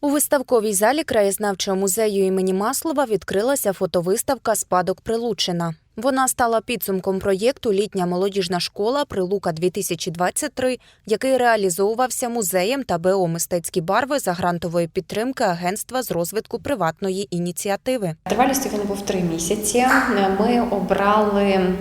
У виставковій залі краєзнавчого музею імені Маслова відкрилася фотовиставка Спадок Прилучина. Вона стала підсумком проєкту Літня молодіжна школа Прилука 2023 який реалізовувався музеєм та БО «Мистецькі барви за грантової підтримки Агентства з розвитку приватної ініціативи. Тривалістю він був три місяці. Ми обрали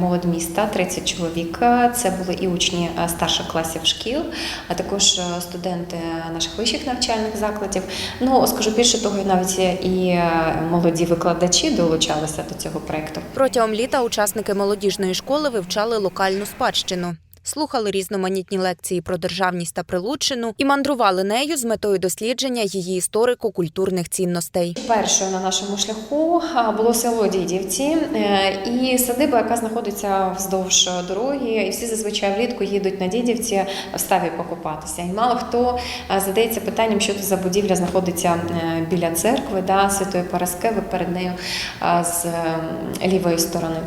молодь міста 30 чоловік. Це були і учні е, старших класів шкіл, а також е, студенти наших вищих навчальних закладів. Ну скажу більше того, навіть і е, молоді викладачі долучалися до цього проекту. Протягом літа учасники молодіжної школи вивчали локальну спадщину. Слухали різноманітні лекції про державність та прилуччину і мандрували нею з метою дослідження її історико-культурних цінностей. Першою на нашому шляху було село Дідівці е, і садиба, яка знаходиться вздовж дороги. І всі зазвичай влітку їдуть на Дідівці в ставі покупатися. І мало хто задається питанням, що це за будівля знаходиться е, біля церкви, да, Святої Параскеви перед нею з лівої сторони.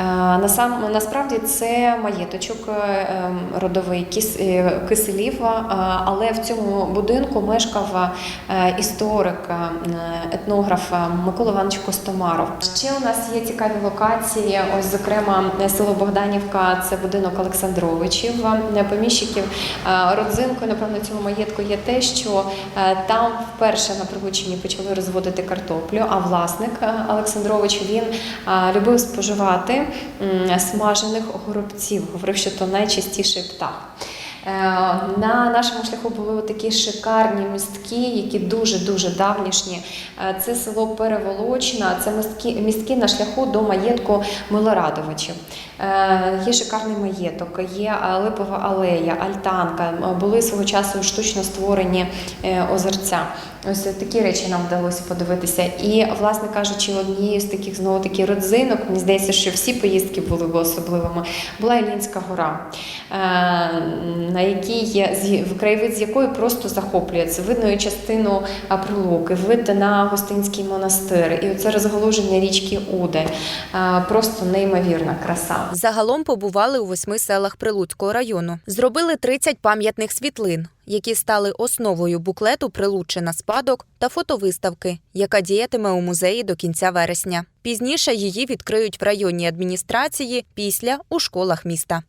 Е, Насам насправді це маєточок е, ем, родовий е, Киселів, але в цьому будинку мешкав історик, етнограф Микола Іванович Костомаров. Ще у нас є цікаві локації. Ось, зокрема, село Богданівка, це будинок Олександровичів, поміщиків. Родзинкою, напевно, цього маєтку є те, що там вперше на Прилучині почали розводити картоплю. А власник Олександрович він любив споживати смажених горобців. Говорив, що то найчастіший птах. Е, На нашому шляху були такі шикарні містки, які дуже-дуже давнішні. Е, Це село Переволочна, це містки, містки на шляху до маєтку Милорадовичів. Е, Є шикарний маєток, є липова алея, альтанка. Були свого часу штучно створені озерця. Ось такі речі нам вдалося подивитися. І, власне кажучи, однією з таких знову таки родзинок, мені здається, що всі поїздки були особливими, була Ілінська гора, на якій краєвид з якої просто захоплює. Це видно частину Прилуки, вид на Гостинський монастир, і оце розголоження річки Уде. Просто неймовірна краса. Загалом побували у восьми селах Прилуцького району. Зробили 30 пам'ятних світлин, які стали основою буклету Прилуччина спадок та фотовиставки, яка діятиме у музеї до кінця вересня. Пізніше її відкриють в районній адміністрації, після у школах міста.